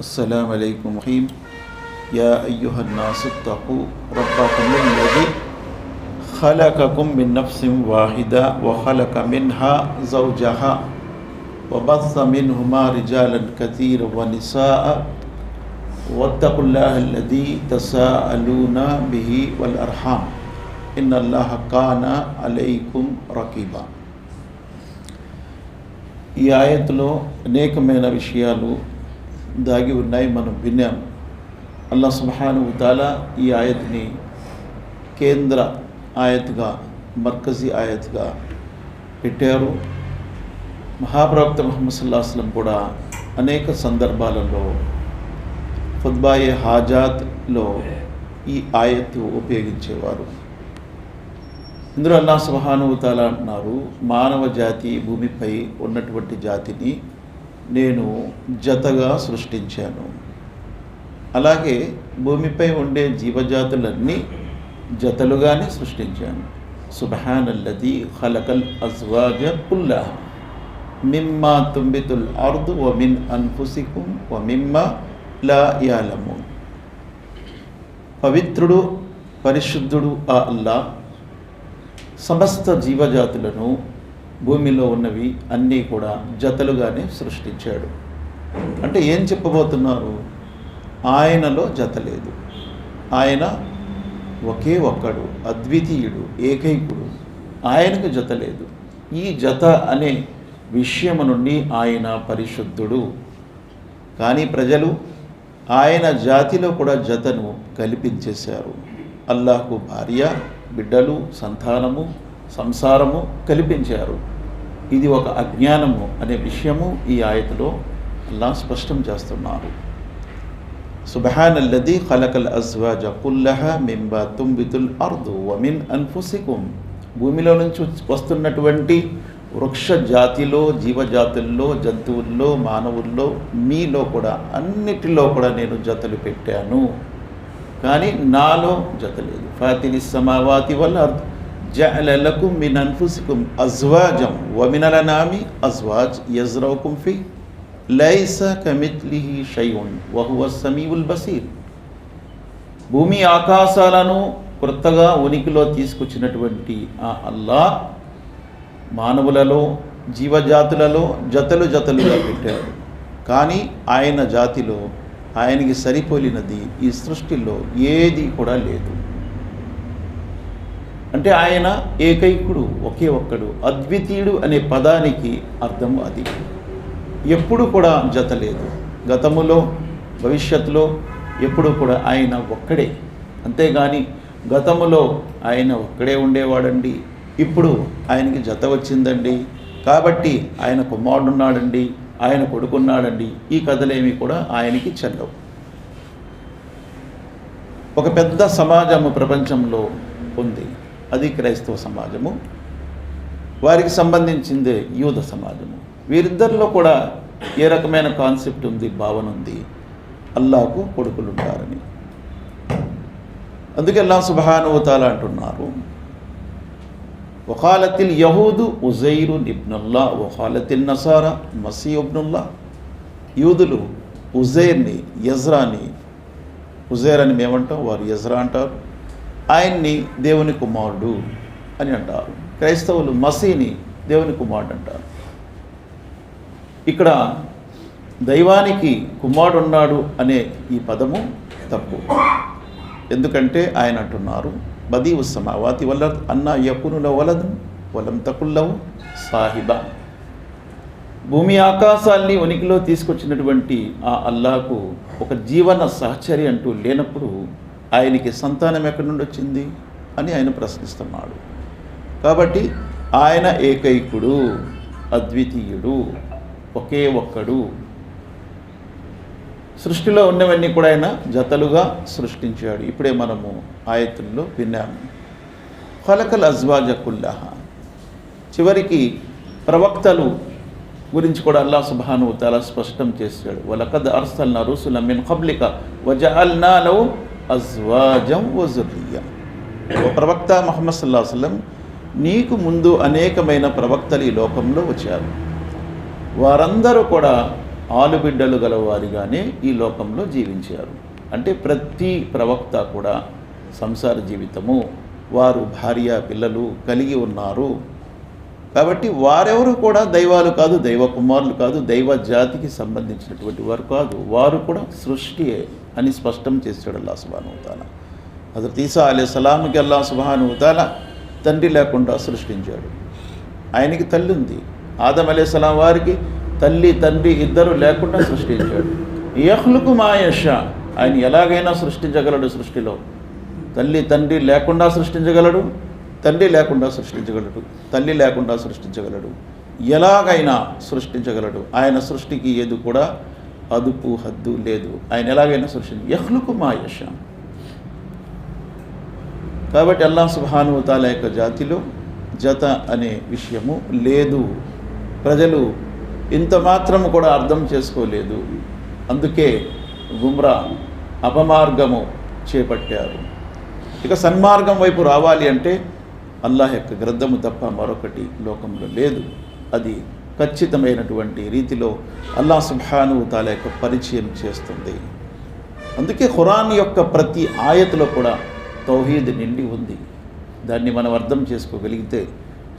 السلام عليكم رحيم يا أيها الناس اتقوا ربكم الذي خلقكم من نفس واحدة وخلق منها زوجها وبث منهما رجالا كثيرا ونساء واتقوا الله الذي تساءلون به والأرحام إن الله كان عليكم رقيبا ఈ ఆయత్తులో అనేకమైన విషయాలు దాగి ఉన్నాయి మనం విన్నాం. అల్లా సుబ్హాను తాలా ఈ ఆయత్ని కేంద్ర ఆయత్గా మర్కజీ ఆయత్గా పెట్టారు. మహాప్రవక్త ముహమ్మద్ సల్లాహస్లం కూడా అనేక సందర్భాలలో ఖుద్బాయే హాజాత్లో ఈ ఆయత్తు ఉపయోగించేవారు. ఇందులో అల్లా సుబహానుతాల అంటున్నారు మానవ జాతి భూమిపై ఉన్నటువంటి జాతిని నేను జతగా సృష్టించాను. అలాగే భూమిపై ఉండే జీవజాతులన్నీ జతలుగానే సృష్టించాను. సుబహానల్లది ఖలకల్ అజ్వాజ కుల్లా. మిమ్మా తుంబితుల్ అర్దు వ మిన్ అన్ఫుసికుం వ మిమ్మ లా యాలము పవిత్రుడు పరిశుద్ధుడు ఆ అల్లా. సమస్త జీవజాతులను భూమిలో ఉన్నవి అన్నీ కూడా జతలుగానే సృష్టించాడు. అంటే ఏం చెప్పబోతున్నారు? ఆయనలో జత లేదు. ఆయన ఒకే ఒక్కడు అద్వితీయుడు ఏకైకుడు. ఆయనకు జత లేదు. ఈ జత అనే విషయము నుండి ఆయన పరిశుద్ధుడు. కానీ ప్రజలు ఆయన జాతిలో కూడా జతను కల్పించేశారు. అల్లాహకు భార్య బిడ్డలు సంతానము సంసారము కల్పించారు. ఇది ఒక అజ్ఞానము అనే విషయము ఈ ఆయతలో అల్లా స్పష్టం చేస్తున్నారు సుబహాన్ అల్లది ఖలకల్ అజ్వాజ కుల్లహ మింబా తుంబితుల్ అర్దు వమిన్ అన్ఫుసికుం. భూమిలో నుంచి వస్తున్నటువంటి వృక్ష జాతిలో జీవజాతుల్లో జంతువుల్లో మానవుల్లో మీలో కూడా అన్నిటిలో కూడా నేను జతలు పెట్టాను. కానీ నాలో జత లేదు. ఫాతిని సమావాతి వల్ల అర్థం జలలకు మిన్ అన్ఫుసికుం అజ్వాజం వమినల నామి అజ్వాజ్ యజ్రౌకుం ఫి లైస కమిత్లిహి షయున్ వహువ సమీవుల్ బసీర్ భూమి ఆకాశాలను కొత్తగా ఉనికిలో తీసుకొచ్చినటువంటి ఆ అల్లా మానవులలో జీవజాతులలో జతలు జతలుగా పెట్టాడు. కానీ ఆయన జాతిలో ఆయనకి సరిపోలినది ఈ సృష్టిలో ఏది కూడా లేదు. అంటే ఆయన ఏకైకుడు ఒకే ఒక్కడు అద్వితీయుడు అనే పదానికి అర్థం అది. ఎప్పుడు కూడా జత లేదు. గతములో భవిష్యత్తులో ఎప్పుడు కూడా ఆయన ఒక్కడే. అంతేగాని గతములో ఆయన ఒక్కడే ఉండేవాడండి. ఇప్పుడు ఆయనకి జత వచ్చిందండి. కాబట్టి ఆయన కుమారుడున్నాడండి ఆయన కొడుకున్నాడండి. ఈ కథలేమి కూడా ఆయనకి చెల్లవు. ఒక పెద్ద సమాజము ప్రపంచంలో ఉంది. అది క్రైస్తవ సమాజము. వారికి సంబంధించిందే యూద సమాజము. వీరిద్దరిలో కూడా ఏ రకమైన కాన్సెప్ట్ ఉంది భావన ఉంది? అల్లాకు కొడుకులు ఉంటారని అందుకే అల్లా సుబానువతాల అంటున్నారు. వఖాలతిల్ యహూదు ఉజైరు నిబ్నుల్లా వఖాలతిల్ నసారా మసీ ఉబ్నుల్లా యూదులు ఉజైర్ని యజ్రాని ఉజైర్ అని మేమంటాం వారు యజ్రా అంటారు. ఆయన్ని దేవుని కుమారుడు అని అంటారు. క్రైస్తవులు మసీని దేవుని కుమారుడు అంటారు. ఇక్కడ దైవానికి కుమారుడు ఉన్నాడు అనే ఈ పదము తప్పు. ఎందుకంటే ఆయన అంటున్నారు బదీ ఉస్సమావాతి వల్ల అన్న యకునుల వలదు వలం తకుల్లవు సాహిబ. భూమి ఆకాశాల్ని ఉనికిలో తీసుకొచ్చినటువంటి ఆ అల్లాకు ఒక జీవన సహచరి అంటూ లేనప్పుడు ఆయనకి సంతానం ఎక్కడి నుండి వచ్చింది అని ఆయన ప్రశ్నిస్తున్నాడు. కాబట్టి ఆయన ఏకైకుడు అద్వితీయుడు ఒకే ఒక్కడు. సృష్టిలో ఉన్నవన్నీ కూడా ఆయన జతలుగా సృష్టించాడు. ఇప్పుడే మనము ఆయతుల్లో విన్నాము. ఫలకల్ అజ్వాజకుల్లహ చివరికి ప్రవక్తలు గురించి కూడా అల్లా సుబాను చాలా స్పష్టం చేశాడు. వలకద్ అర్సల్న రుసుల మిన్ ఖబ్లిక వజఅల్నా లహు అజ్వాజం వజుర్రియ ఓ ప్రవక్త మహమ్మద్ సల్లా వసలం నీకు ముందు అనేకమైన ప్రవక్తలు ఈ లోకంలో వచ్చారు. వారందరూ కూడా ఆలుబిడ్డలు గలవారిగానే ఈ లోకంలో జీవించారు. అంటే ప్రతి ప్రవక్త కూడా సంసార జీవితము వారు భార్య పిల్లలు కలిగి ఉన్నారు. కాబట్టి వారెవరు కూడా దైవాలు కాదు దైవ కుమారులు కాదు దైవ జాతికి సంబంధించినటువంటి వారు కాదు. వారు కూడా సృష్టియే అని స్పష్టం చేశాడు అల్లా సుబానుతాల హజరత్ ఈసా అలే సలాంకి అల్లా సుబానుతాల తండ్రి లేకుండా సృష్టించాడు. ఆయనకి తల్లి ఉంది. ఆదం అలే సలాం వారికి తల్లి తండ్రి ఇద్దరు లేకుండా సృష్టించాడు. యహ్లుకు మాయష ఆయన ఎలాగైనా సృష్టించగలడు సృష్టిలో. తల్లి తండ్రి లేకుండా సృష్టించగలడు తండ్రి లేకుండా సృష్టించగలడు తల్లి లేకుండా సృష్టించగలడు ఎలాగైనా సృష్టించగలడు. ఆయన సృష్టికి ఏది కూడా అదుపు హద్దు లేదు. ఆయన ఎలాగైనా సృష్టించ యహ్లుకు మాయష కాబట్టి అల్లా సుభానువతాల యొక్క జాతిలో జత అనే విషయము లేదు. ప్రజలు ఇంత మాత్రము కూడా అర్థం చేసుకోలేదు. అందుకే గుమ్రా అపమార్గము చేపట్టారు. ఇక సన్మార్గం వైపు రావాలి అంటే అల్లాహ్ యొక్క గ్రంథము తప్ప మరొకటి లోకంలో లేదు. అది ఖచ్చితమైనటువంటి రీతిలో అల్లా సుభాను తాల యొక్క పరిచయం చేస్తుంది. అందుకే ఖురాన్ యొక్క ప్రతి ఆయతలో కూడా తౌహీద్ నిండి ఉంది. దాన్ని మనం అర్థం చేసుకోగలిగితే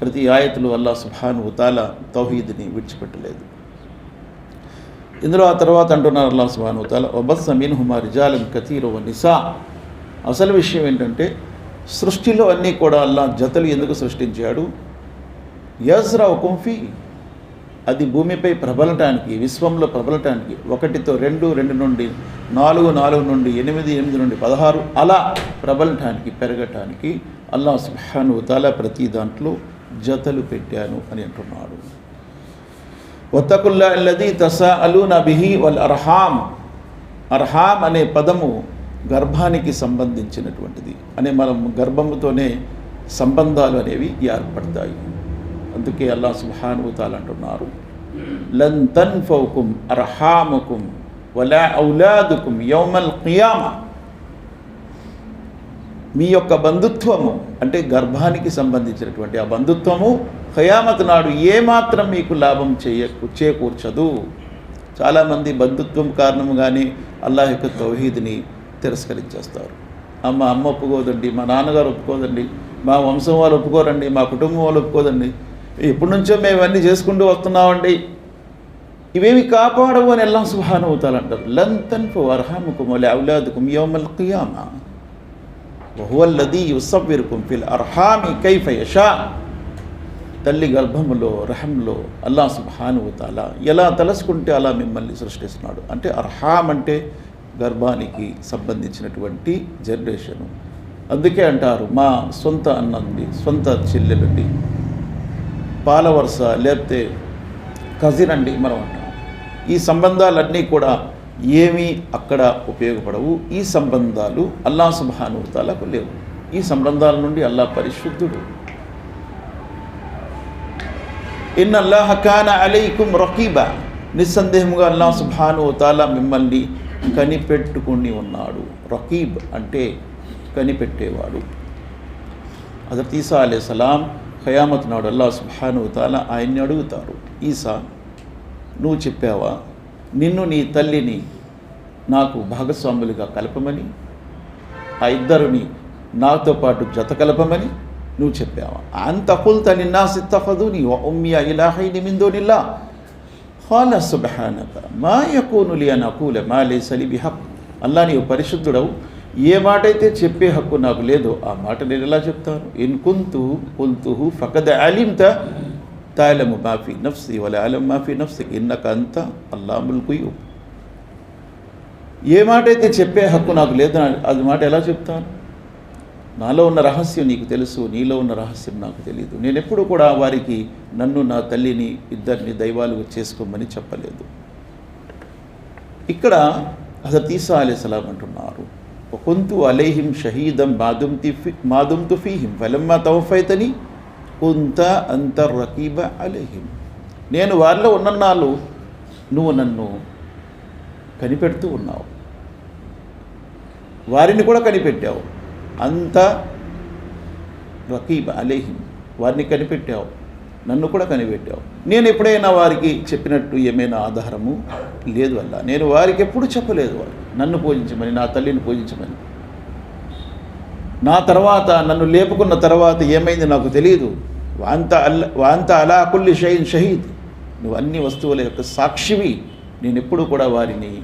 ప్రతి ఆయతలు అల్లా సుభాను తాల తౌహీద్ని విడిచిపెట్టలేదు. ఇందులో ఆ తర్వాత అంటున్నారు అల్లా సుభాను తాల ఒబస్ మీన్ హుమా రిజాలన్ కతీరో నిసా. అసలు విషయం ఏంటంటే సృష్టిలో అన్నీ కూడా అల్లా జతలు ఎందుకు సృష్టించాడు? యజ్రా కుంఫీ అది భూమిపై ప్రబలటానికి విశ్వంలో ప్రబలటానికి ఒకటితో రెండు రెండు నుండి నాలుగు నాలుగు నుండి ఎనిమిది ఎనిమిది నుండి పదహారు అలా ప్రబలటానికి పెరగటానికి అల్లా సుహాను తాలా ప్రతి దాంట్లో జతలు పెట్టాను అని అంటున్నాడు. ఒత్తకుల్లా అల్లది తసా అలు నబిహి వల్ అర్హామ్. అర్హామ్ అనే పదము గర్భానికి సంబంధించినటువంటిది అనే మనం గర్భముతోనే సంబంధాలు అనేవి ఏర్పడతాయి. అందుకే అల్లా సుభానుభూతాలు అంటున్నారు లన్ తన్ఫౌకుం అర్హాముకుం వలా ఔలాదుకుం యౌమల్ కియామ. మీ యొక్క బంధుత్వము అంటే గర్భానికి సంబంధించినటువంటి ఆ బంధుత్వము ఖయామత్ నాడు ఏమాత్రం మీకు లాభం చేయ చేకూర్చదు. చాలామంది బంధుత్వం కారణముగానే అల్లాహ్ యొక్క తౌహీద్ని తిరస్కరించేస్తారు. అమ్మ అమ్మ ఒప్పుకోదండి మా నాన్నగారు ఒప్పుకోదండి మా వంశం వాళ్ళు ఒప్పుకోరండి మా కుటుంబం వాళ్ళు ఒప్పుకోదండి. ఎప్పటి నుంచో మేము ఇవన్నీ చేసుకుంటూ వస్తున్నామండి. ఇవేమి కాపాడవు అని ఎల్లా సుహాన్ అవుతాలంటారు లంతన్ ఫో అర్హాముకుం వలె ఔలాదుకుం యౌమల్ ఖియామా వహువల్లది యుసవ్విరుకుం ఫిల్ అర్హామి కైఫ యషా. తల్లి గర్భములో రహంలో అల్లా సుబ్హానువతాల ఎలా తలసుకుంటే అలా మిమ్మల్ని సృష్టిస్తున్నాడు. అంటే అర్హాం అంటే గర్భానికి సంబంధించినటువంటి జనరేషను. అందుకే అంటారు మా సొంత అన్నంది సొంత చెల్లెలండి పాలవరుస లేకపోతే కజిన్ అండి మనం అంటాం. ఈ సంబంధాలన్నీ కూడా ఏమీ అక్కడ ఉపయోగపడవు. ఈ సంబంధాలు అల్లా సుబానుతాలకు లేవు. ఈ సంబంధాల నుండి అల్లా పరిశుద్ధుడు. ఇన్ అల్లాహ ఖాన్ అలైకుం రకీబా. నిస్సందేహంగా అల్లా సుబాను తాలా మిమ్మల్ని కనిపెట్టుకుని ఉన్నాడు. రకీబ్ అంటే కనిపెట్టేవాడు. హజరత్ ఈసా అలే సలాం ఖయామత్ నాడు అల్లా సుబాను తాలా ఆయన్ని అడుగుతారు ఈసా నువ్వు చెప్పావా? నిన్ను నీ తల్లిని నాకు భాగస్వాములుగా కలపమని? ఆ ఇద్దరిని నాతో పాటు జత కలపమని నువ్వు చెప్పావా? అంత కుల్త నిన్నా సిత్తఫదుని ఇలాహై నిమిందో నిల్లా ఖాల సుబహానక మా యకూను లి అన్ అకూల మా లేస లి హక్ అల్లా నీవు పరిశుద్ధుడవు. ఏ మాట అయితే చెప్పే హక్కు నాకు లేదో ఆ మాట నేను ఎలా చెప్తాను? ఇన్ కుంతు కుల్తుహు ఫకద్ అలింత తాలము మాఫీ నఫ్సి వల అలం మాఫీ నఫ్సి ఇన్నక అంత అల్లా ముల్కుయు ఏ మాట అయితే చెప్పే హక్కు నాకు లేదు అది మాట ఎలా చెప్తాను? నాలో ఉన్న రహస్యం నీకు తెలుసు నీలో ఉన్న రహస్యం నాకు తెలియదు నేను ఎప్పుడు కూడా వారికి నన్ను నా తల్లిని ఇద్దరిని దైవాలుగా చేసుకోమని చెప్పలేదు. ఇక్కడ హజరత్ ఈసా అలీ సలాం అంటున్నారు. కొంతు అలేహిం షహీదం మాదుం తిఫి మాదుం తుఫీహిం ఫలమ్మా తౌఫైతని కొంత అంతర్ రకీబ అలేహిం. నేను వారిలో ఉన్నన్నాళ్ళు నువ్వు నన్ను కనిపెడుతూ ఉన్నావు. వారిని కూడా కనిపెట్టావు. అంత రకీబ్ అలేహిం. వారిని కనిపెట్టావు. నన్ను కూడా కనిపెట్టావు. నేను ఎప్పుడైనా వారికి చెప్పినట్టు ఏమైనా ఆధారము లేదు అలా నేను వారికి ఎప్పుడు చెప్పలేదు వారు. నన్ను పూజించమని నా తల్లిని పూజించమని. నా తర్వాత నన్ను లేపుకున్న తర్వాత ఏమైంది నాకు తెలియదు వాంత అల్లా వాంత అలా కుల్లి షహీద్ షహీద్. నువ్వు అన్ని వస్తువుల యొక్క సాక్షివి. నేను ఎప్పుడు కూడా వారిని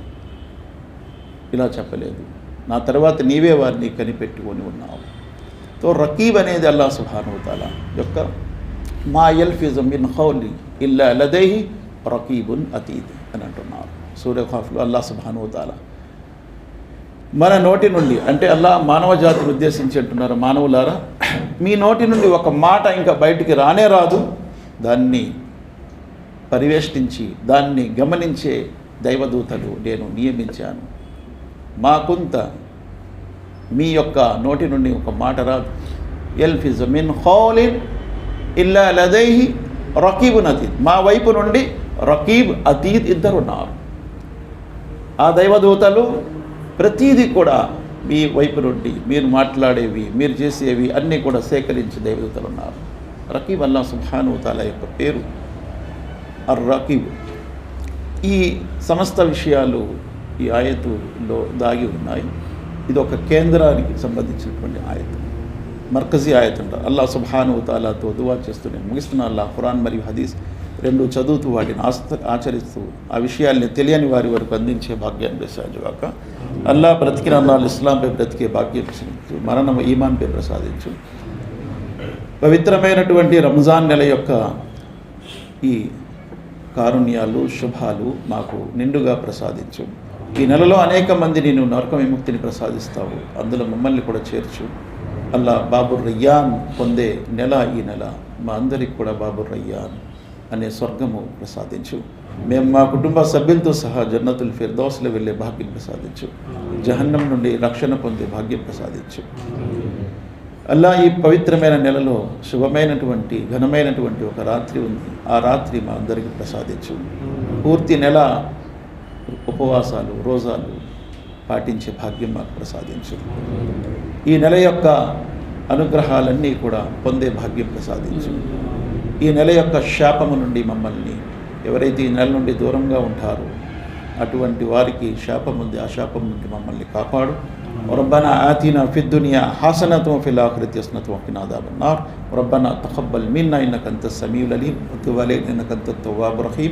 ఇలా చెప్పలేదు. నా తర్వాత నీవే వారిని కనిపెట్టుకొని ఉన్నావు. తో రకీబ్ అనేది అల్లా సుహానుతాల యొక్క మా ఎల్ఫిజం మిన్ హౌలి ఇల్లా లదేహి రకీబున్ అతీద్ అని అంటున్నారు. సూర్యఖాఫ్లో అల్లా సుబానుతాల మన నోటి నుండి అంటే అల్లా మానవ జాతిని ఉద్దేశించి అంటున్నారు మానవులారా మీ నోటి నుండి ఒక మాట ఇంకా బయటికి రానే రాదు. దాన్ని పరివేష్టించి దాన్ని గమనించే దైవదూతలు నేను నియమించాను. మాకుంత మీ యొక్క నోటి నుండి ఒక మాట రాదు. ఎల్ఫిజ్ మిన్ హౌలిన్ ఇల్లా లదైహి రకీబున్ అతీద్. మా వైపు నుండి రకీబ్ అతీద్ ఇద్దరు ఉన్నారు. ఆ దైవదూతలు ప్రతీది కూడా మీ వైపు నుండి మీరు మాట్లాడేవి మీరు చేసేవి అన్నీ కూడా సేకరించి దైవదూతలు ఉన్నారు. రకీబ్ అల్లా సుభానుతాల యొక్క పేరు అర్ రకీబ్ ఈ సమస్త విషయాలు ఈ ఆయతులో దాగి ఉన్నాయి. ఇది ఒక కేంద్రానికి సంబంధించినటువంటి ఆయత. మర్కజీ ఆయత అంటారు అల్లా సుభానుతాలాతో దువా చేస్తూనే ముగిస్తున్న అల్లా ఖురాన్ మరియు హదీస్ రెండు చదువుతూ వాటిని ఆస్త ఆచరిస్తూ ఆ విషయాల్ని తెలియని వారి వరకు అందించే భాగ్యాన్ని ప్రసాదించుగాక అల్లా బ్రతికిన అల్లాహ్ ఇస్లాంపై బ్రతికే భాగ్యం మరణం ఈమాన్పై ప్రసాదించు. పవిత్రమైనటువంటి రంజాన్ నెల యొక్క ఈ కారుణ్యాలు శుభాలు మాకు నిండుగా ప్రసాదించు. ఈ నెలలో అనేక మంది నేను నరక విముక్తిని ప్రసాదిస్తావు. అందులో మమ్మల్ని కూడా చేర్చు. అల్లా బాబుర్ రయ్యాన్ పొందే నెల ఈ నెల. మా అందరికి కూడా బాబుర్ రయ్యాన్ అనే స్వర్గము ప్రసాదించు. మేము మా కుటుంబ సభ్యులతో సహా జన్నతుల్ ఫిర్దోసులు వెళ్ళే భాగ్యం ప్రసాదించు. జహన్నం నుండి రక్షణ పొందే భాగ్యం ప్రసాదించు. అలా ఈ పవిత్రమైన నెలలో శుభమైనటువంటి ఘనమైనటువంటి ఒక రాత్రి ఉంది. ఆ రాత్రి మా అందరికీ ప్రసాదించు. పూర్తి నెల ఉపవాసాలు రోజాలు పాటించే భాగ్యం మాకు ప్రసాదించు ఈ నెల యొక్క అనుగ్రహాలన్నీ కూడా పొందే భాగ్యం ప్రసాదించు ఈ నెల యొక్క శాపము నుండి మమ్మల్ని ఎవరైతే ఈ నెల నుండి దూరంగా ఉంటారో అటువంటి వారికి శాపం ఉంది ఆ శాపం నుండి మమ్మల్ని కాపాడు ربنا آتنا في الدنيا حسنة وفي الآخرة حسنة وقنا عذاب النار ربنا تقبل منا إنك أنت السميع العليم وتب علينا إنك أنت التواب الرحيم